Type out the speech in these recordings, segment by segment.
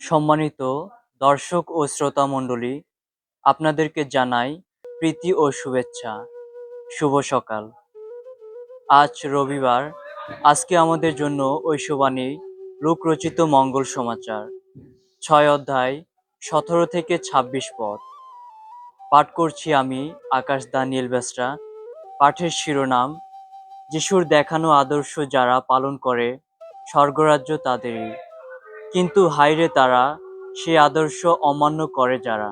সম্মানিত দর্শক ও শ্রোতা মণ্ডলী, আপনাদেরকে জানাই প্রীতি ও শুভেচ্ছা। শুভ সকাল। আজ রবিবার। আজকে আমাদের জন্য ঐশবাণী লোকরচিত মঙ্গল সমাচার। ছয় অধ্যায়, সতেরো থেকে ছাব্বিশ পদ। পাঠ করছি আমি আকাশ দানিয়েল বেসরা। পাঠের শিরোনাম, যিশুর দেখানো আদর্শ যারা পালন করে, স্বর্গরাজ্য তাদেরই। কিন্তু হাইরে তারা সে আদর্শ অমান্য করে যারা।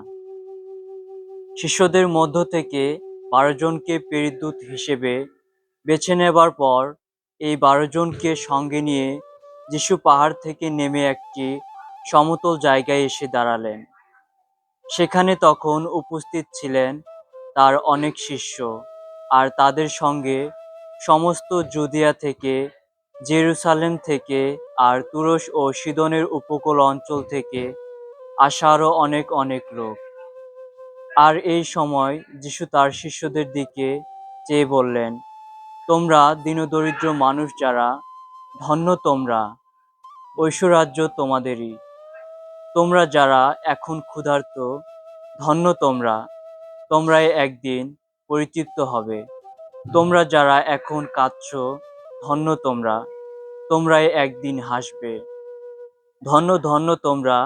শিষ্যদের মধ্য থেকে বারো জনকে প্রেরিতদূত হিসেবে বেছে নেবার পর এই বারো জনকে সঙ্গে নিয়ে যিশু পাহাড় থেকে নেমে একটি সমতল জায়গায় এসে দাঁড়ালেন। সেখানে তখন উপস্থিত ছিলেন তার অনেক শিষ্য আর তাদের সঙ্গে সমস্ত জুদিয়া থেকে জেরুসালেম থেকে আর তুরস ও সিদনের উপকূল অঞ্চল থেকে আসা আরও অনেক অনেক লোক। আর এই সময় যিশু তার শিষ্যদের দিকে চেয়ে বললেন, তোমরা দীনদরিদ্র মানুষ যারা, ধন্য তোমরা ঐশ্বরাজ্য তোমাদেরই। তোমরা যারা এখন ক্ষুধার্ত, ধন্য তোমরা, তোমরাই একদিন পরিতৃপ্ত হবে। তোমরা যারা এখন কাঁদছ, ধন্য তোমরা। তোমরাই একদিন হাসবে। ধন্য ধন্য তোমরা,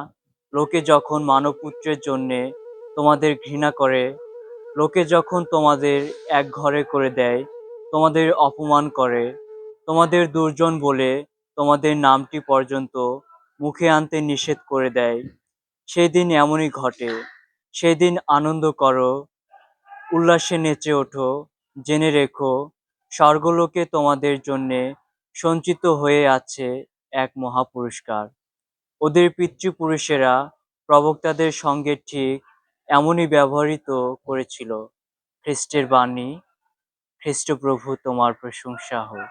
লোকে যখন মানবপুত্রের জন্যে তোমাদের ঘৃণা করে, লোকে যখন তোমাদের এক ঘরে করে দেয়, তোমাদের অপমান করে, তোমাদের দুর্জন বলে তোমাদের নামটি পর্যন্ত মুখে আনতে নিষেধ করে দেয়, সেদিন এমনই ঘটে। সেদিন আনন্দ করো, উল্লাসে নেচে ওঠো, জেনে রেখো, স্বর্গলোকে তোমাদের জন্যে সঞ্চিত হয়ে আছে এক মহাপুরস্কার। ওদের পিতৃপুরুষেরা প্রবক্তাদের সঙ্গে ঠিক এমনই ব্যবহৃত করেছিল। খ্রিস্টের বাণী, খ্রিস্টপ্রভু তোমার প্রশংসা হোক